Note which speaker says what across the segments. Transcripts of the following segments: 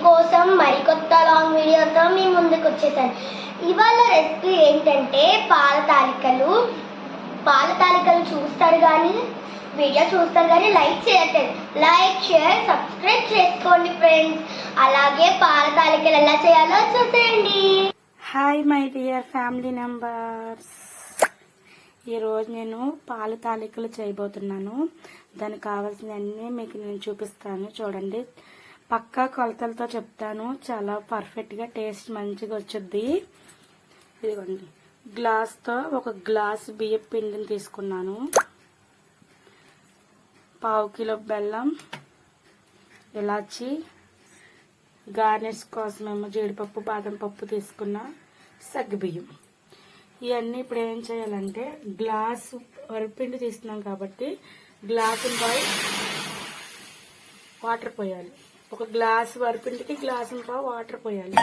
Speaker 1: మీకోసం మరికొత్త లాంగ్ వీడియోతో మీ ముందుకు వచ్చేసాను ఇవాళ రెసిపీ ఏంటంటే పాల తాలికలు పాల తాలికలు చూస్తారు కానీ వీడియో చూస్తారు కానీ లైక్ చేయట్లేదు. లైక్ షేర్ సబ్స్క్రైబ్ చేసుకోండి ఫ్రెండ్స్ అలాగే పాల తాలికలు ఎలా చేయాలో చూసేయండి.
Speaker 2: Hi my dear family members ఈరోజు నేను పాలు తాలికలు చేయబోతున్నాను. దానికి కావాల్సినవన్నీ మీకు నేను చూపిస్తాను. చూడండి. పక్కా కొలతలతో చెప్తాను. చాలా పర్ఫెక్ట్గా టేస్ట్ మంచిగా వచ్చుద్ది. ఇదిగోండి. గ్లాస్తో ఒక గ్లాస్ బియ్యం పిండిని తీసుకున్నాను. పావు కిలో బెల్లం ఇలాచి గార్నిష్ కోసమేమో జీడిపప్పు బాదం పప్పు తీసుకున్న సగ్గుబియ్యం ఇవన్నీ ఇప్పుడు ఏం చేయాలంటే గ్లాసు వరిపిండి తీస్తున్నాం కాబట్టి గ్లాసు బాయ్ వాటర్ పోయాలి. ఒక గ్లాసు వరిపిండికి గ్లాసు పావు వాటర్ పోయాలి.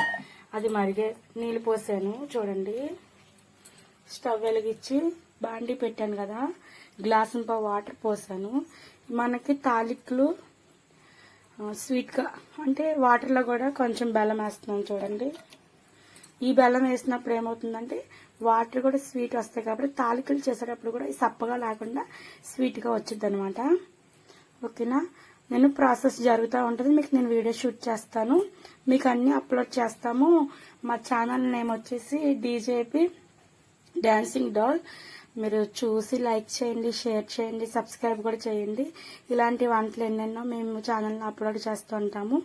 Speaker 2: అది మరిగే నీళ్ళు పోసాను. చూడండి. స్టవ్ వెలిగించి బాండి పెట్టాను కదా. గ్లాసు పావు వాటర్ పోసాను. మనకి తాలిక్లు స్వీట్గా అంటే వాటర్లో కూడా కొంచెం బెల్లం వేస్తున్నాను చూడండి. ఈ బెల్లం వేసినప్పుడు ఏమవుతుందంటే వాటర్ కూడా స్వీట్ వస్తాయి కాబట్టి తాలికలు చేసేటప్పుడు కూడా సప్పగా లేకుండా స్వీట్గా వచ్చింది అనమాట ఓకేనా? నేను ప్రాసెస్ జరుగుతూ ఉంటుంది. మీకు నేను వీడియో షూట్ చేస్తాను. మీకు అన్నీ అప్లోడ్ చేస్తాము. మా ఛానల్ నేమ్ వచ్చేసి డీజేపీ డాన్సింగ్ డాల్ మీరు చూసి లైక్ చేయండి షేర్ చేయండి సబ్స్క్రైబ్ కూడా చేయండి. ఇలాంటి వంటలు ఎన్నెన్నో మేము ఛానల్ని అప్లోడ్ చేస్తూ ఉంటాము.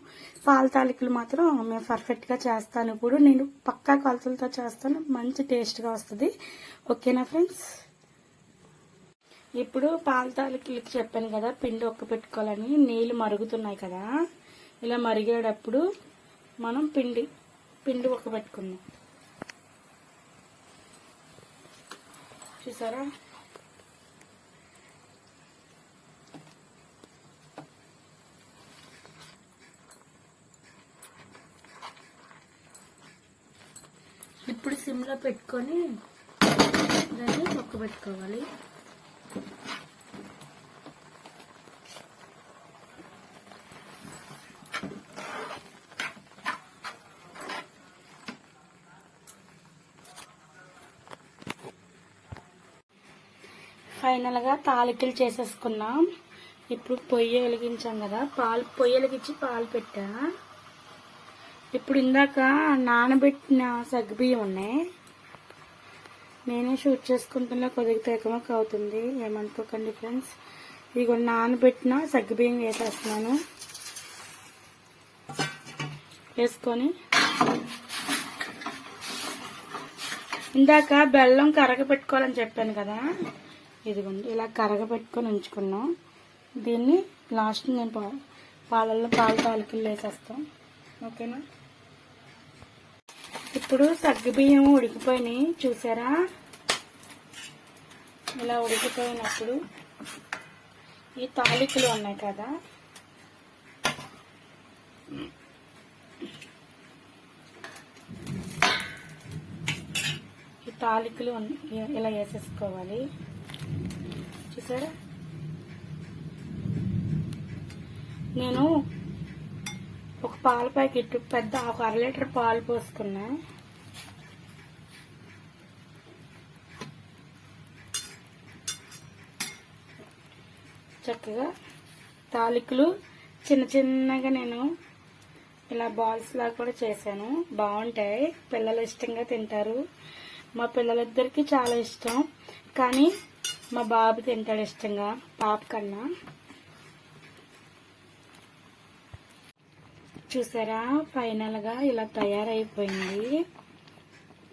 Speaker 2: పాల తాలికలు మాత్రం మేము పర్ఫెక్ట్గా చేస్తాను. ఇప్పుడు నేను పక్కా కొలతలతో చేస్తాను. మంచి టేస్ట్గా వస్తుంది. ఓకేనా ఫ్రెండ్స్? ఇప్పుడు పాల తాలికలకి చెప్పాను కదా పిండి ఒక్క పెట్టుకోవాలని నీళ్ళు మరుగుతున్నాయి కదా. ఇలా మరిగేటప్పుడు మనం పిండి పిండి ఒక్క పెట్టుకుందాం. చూసారా? ఇప్పుడు సిమ్లో పెట్టుకొని దాన్ని ఒక్క పెట్టుకోవాలి. ఫైనల్గా తాలికలు చేసేసుకున్నాం. ఇప్పుడు పొయ్యి వెలిగించాం కదా. పాలు పొయ్యి వెలిగించి పాలు పెట్టా. ఇప్పుడు ఇందాక నానబెట్టిన సగ్గుబియ్యం ఉన్నాయి నేనే షూట్ చేసుకుంటున్నా కొద్దిగా తెగమక అవుతుంది. ఏమనుకోకండి ఫ్రెండ్స్ ఇక నానబెట్టిన సగ్గుబియ్యం వేసేస్తున్నాను. వేసుకొని ఇందాక బెల్లం కరగ పెట్టుకోవాలని చెప్పాను కదా. ఇదిగోండి ఇలా కరగబెట్టుకొని ఉంచుకున్నాం. దీన్ని లాస్ట్ నేను పా పాలల్లో పాలు తాలికలు వేసేస్తాం. ఓకేనా? ఇప్పుడు సగ్గుబియ్యం ఉడికిపోయినాయి చూసారా? ఇలా ఉడికిపోయినప్పుడు ఈ తాలికలు ఉన్నాయి కదా? ఈ తాలికలు ఇలా వేసేసుకోవాలి. చూసారా? నేను ఒక పాల ప్యాకెట్ పెద్ద ఒక అర లీటర్ పాలు పోసుకున్నా. చక్కగా తాలికలు చిన్న చిన్నగా నేను ఇలా బాల్స్ లాగా కూడా చేశాను. బాగుంటాయి. పిల్లలు ఇష్టంగా తింటారు. మా పిల్లలిద్దరికి చాలా ఇష్టం. కానీ మా బాబు తింటాడు ఇష్టంగా పాప కన్నా. చూసారా? ఫైనల్గా ఇలా తయారైపోయింది.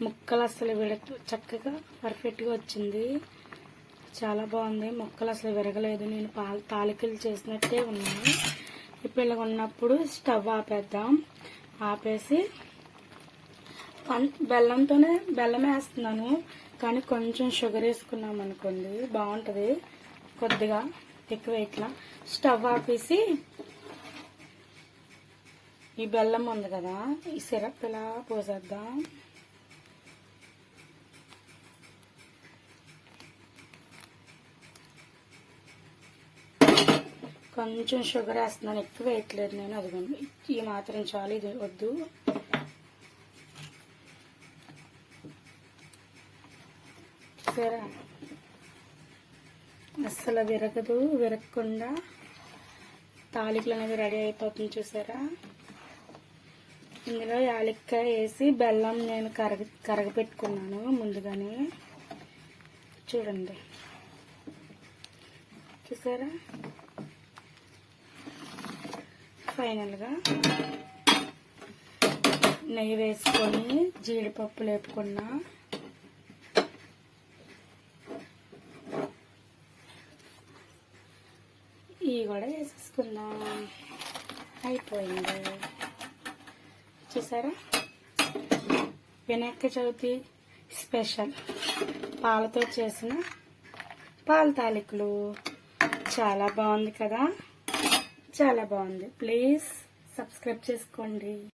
Speaker 2: ముక్కలు అసలు విడ చక్కగా పర్ఫెక్ట్గా వచ్చింది. చాలా బాగుంది. ముక్కలు అసలు విరగలేదు. నేను పాల తాలికలు చేసినట్టే ఉన్నాయి ఇప్పుడు ఇలా ఉన్నప్పుడు స్టవ్ ఆపేద్దాం. ఆపేసి పం- బెల్లంతోనే బెల్లం వేస్తున్నాను కానీ కొంచెం షుగర్ వేసుకున్నాం అనుకోండి బాగుంటుంది. కొద్దిగా ఎక్కువ ఇట్లా. స్టవ్ ఆపేసి ఈ బెల్లం ఉంది కదా ఈ సిరప్ ఇలా పోసేద్దాం? కొంచెం షుగర్ వేస్తున్నాను ఎక్కువ వేయట్లేదు నేను అది ఈ మాత్రం చాలు ఇది వద్దు. సరే. అస్సలు విరగదు విరగకుండా తాలికలు అనేది రెడీ అయిపోతుంది చూసారా? ఇందులో యాలక్కాయ వేసి బెల్లం నేను కరగ కరగపెట్టుకున్నాను ముందుగానే. చూడండి. చూసారా? ఫైనల్గా నెయ్యి వేసుకొని జీడిపప్పు లేపుకున్నా. ఇవి కూడా చేసేసుకుందాం అయిపోయింది. చూసారా? వినాయక చవితి స్పెషల్. పాలతో చేసిన పాల తాలికలు. చాలా బాగుంది కదా? చాలా బాగుంది. ప్లీజ్ సబ్స్క్రైబ్ చేసుకోండి.